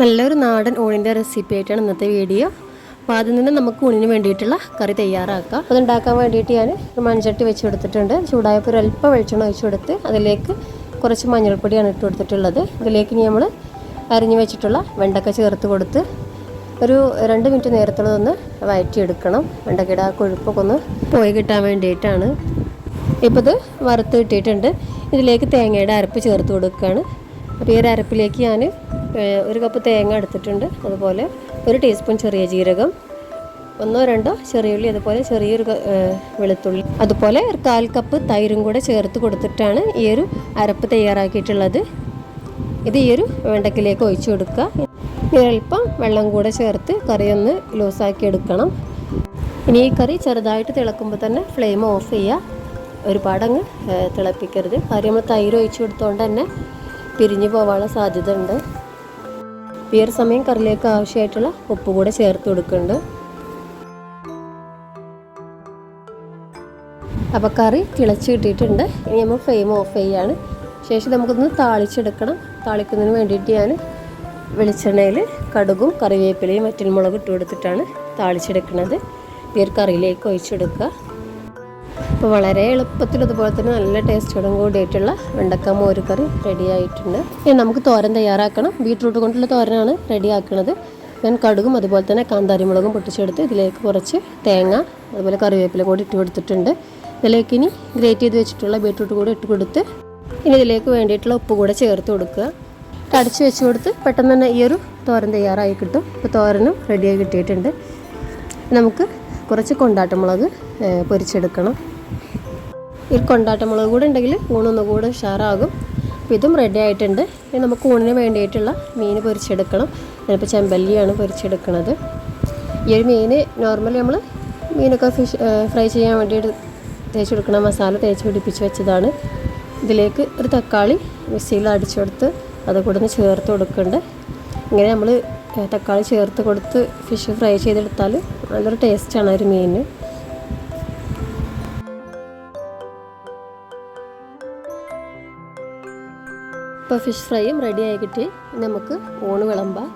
നല്ലൊരു നാടൻ ഊണിന്റെ റെസിപ്പി ആയിട്ടാണ് ഇന്നത്തെ വീഡിയോ. അപ്പോൾ അതിൽ നിന്ന് നമുക്ക് ഊണിന് വേണ്ടിയിട്ടുള്ള കറി തയ്യാറാക്കാം. അതുണ്ടാക്കാൻ വേണ്ടിയിട്ട് ഞാൻ ഒരു മൺചട്ടി വെച്ച് കൊടുത്തിട്ടുണ്ട്. ചൂടായപ്പോൾ ഒരു അല്പം വെളിച്ചെണ്ണ ഒഴിച്ചു കൊടുത്ത് അതിലേക്ക് കുറച്ച് മഞ്ഞൾപ്പൊടിയാണ് ഇട്ട് കൊടുത്തിട്ടുള്ളത്. ഇതിലേക്ക് ഇനി നമ്മൾ അരിഞ്ഞു വെച്ചിട്ടുള്ള വെണ്ടക്ക ചേർത്ത് കൊടുത്ത് ഒരു രണ്ട് മിനിറ്റ് നേരത്തുള്ളതൊന്ന് വഴറ്റിയെടുക്കണം വെണ്ടക്കയുടെ ആ കൊഴുപ്പൊക്കെ ഒന്ന് പോയി കിട്ടാൻ വേണ്ടിയിട്ടാണ്. ഇപ്പോൾ ഇത് വറുത്ത് കിട്ടിയിട്ടുണ്ട്. ഇതിലേക്ക് തേങ്ങയുടെ അരപ്പ് ചേർത്ത് കൊടുക്കുകയാണ്. അപ്പോൾ ഈ ഒരു അരപ്പിലേക്ക് ഞാൻ ഒരു കപ്പ് തേങ്ങ എടുത്തിട്ടുണ്ട്. അതുപോലെ ഒരു ടീസ്പൂൺ ചെറിയ ജീരകം ഒന്നോ രണ്ടോ ചെറിയുള്ളി അതുപോലെ ചെറിയൊരു വെളുത്തുള്ളി. അതുപോലെ ഒരു കാൽ കപ്പ് തൈരും കൂടെ ചേർത്ത് കൊടുത്തിട്ടാണ് ഈ ഒരു അരപ്പ് തയ്യാറാക്കിയിട്ടുള്ളത്. ഇത് ഈ ഒരു വെണ്ടക്കിലേക്ക് ഒഴിച്ചു കൊടുക്കുക. ഇനി അല്പം വെള്ളം കൂടെ ചേർത്ത് കറി ഒന്ന് ലൂസാക്കി എടുക്കണം. ഇനി ഈ കറി ചെറുതായിട്ട് തിളക്കുമ്പോൾ തന്നെ ഫ്ലെയിം ഓഫ് ചെയ്യുക. ഒരുപാടങ്ങ് തിളപ്പിക്കരുത്. കാര്യം നമ്മൾ തൈര് ഒഴിച്ചു കൊടുത്തോണ്ട് തന്നെ പിരിഞ്ഞു പോകാനുള്ള സാധ്യത ഉണ്ട് ഈ സമയം കറിയിലേക്ക് ആവശ്യമായിട്ടുള്ള ഉപ്പ് കൂടെ ചേർത്ത് കൊടുക്കുന്നുണ്ട്. അപ്പോൾ കറി തിളച്ച് കിട്ടിയിട്ടുണ്ട്. ഇനി നമ്മൾ ഫ്ലെയിം ഓഫ് ചെയ്യാണ്. ശേഷം നമുക്കൊന്ന് താളിച്ചെടുക്കണം. താളിക്കുന്നതിന് വേണ്ടിയിട്ട് ഞാൻ വെളിച്ചെണ്ണയിൽ കടുകും കറിവേപ്പിലയും വറ്റൽമുളകും ഇട്ട് കൊടുത്തിട്ടാണ് താളിച്ചെടുക്കുന്നത്. ഈ കറിയിലേക്ക് ഒഴിച്ചെടുക്കുക. അപ്പോൾ വളരെ എളുപ്പത്തിൽ അതുപോലെ തന്നെ നല്ല ടേസ്റ്റോടും കൂടിയിട്ടുള്ള വെണ്ടക്ക മോര് കറി റെഡി ആയിട്ടുണ്ട് ഇനി നമുക്ക് തോരൻ തയ്യാറാക്കണം. ബീട്രൂട്ട് കൊണ്ടുള്ള തോരനാണ് റെഡിയാക്കുന്നത് ഞാൻ കടുകും അതുപോലെ തന്നെ കാന്താരിമുളകും പൊട്ടിച്ചെടുത്ത് ഇതിലേക്ക് കുറച്ച് തേങ്ങ അതുപോലെ കറിവേപ്പില കൂടി ഇട്ട് കൊടുത്തിട്ടുണ്ട്. ഇതിലേക്ക് ഇനി ഗ്രേറ്റ് ചെയ്ത് വെച്ചിട്ടുള്ള ബീട്രൂട്ട് കൂടി ഇട്ട് കൊടുത്ത് ഇനി ഇതിലേക്ക് വേണ്ടിയിട്ടുള്ള ഉപ്പ് കൂടെ ചേർത്ത് കൊടുക്കുക. അടച്ചു വെച്ച് കൊടുത്ത് പെട്ടെന്ന് തന്നെ ഈ ഒരു തോരൻ തയ്യാറായി കിട്ടും. ഇപ്പോൾ തോരനും റെഡിയായി കിട്ടിയിട്ടുണ്ട്. നമുക്ക് കുറച്ച് കൊണ്ടാട്ടമുളക് പൊരിച്ചെടുക്കണം. ഈ കൊണ്ടാട്ടമുളക് കൂടെ ഉണ്ടെങ്കിൽ ഊണൊന്നും കൂടെ ഉഷാറാകും. അപ്പോൾ ഇതും റെഡി ആയിട്ടുണ്ട്. ഇനി നമുക്ക് ഊണിന് വേണ്ടിയിട്ടുള്ള മീൻ പൊരിച്ചെടുക്കണം. ഞാനിപ്പോൾ ചെമ്പല്ലിയാണ് പൊരിച്ചെടുക്കുന്നത് ഈ ഒരു മീൻ നോർമലി നമ്മൾ മീനൊക്കെ ഫിഷ് ഫ്രൈ ചെയ്യാൻ വേണ്ടിയിട്ട് തേച്ച് കൊടുക്കണ മസാല തേച്ച് പിടിപ്പിച്ച് വെച്ചതാണ്. ഇതിലേക്ക് ഒരു തക്കാളി മിക്സിയിൽ അടിച്ചെടുത്ത് അത് കൂടെ ഒന്ന് ചേർത്ത് കൊടുക്കുന്നുണ്ട് ഇങ്ങനെ നമ്മൾ തക്കാളി ചേർത്ത് കൊടുത്ത് ഫിഷ് ഫ്രൈ ചെയ്തെടുത്താൽ നല്ലൊരു ടേസ്റ്റാണ് ഒരു മീനിന് ഇപ്പോൾ ഫിഷ് ഫ്രൈയും റെഡി ആയി കിട്ടി. നമുക്ക് ഊണ് വിളമ്പാം.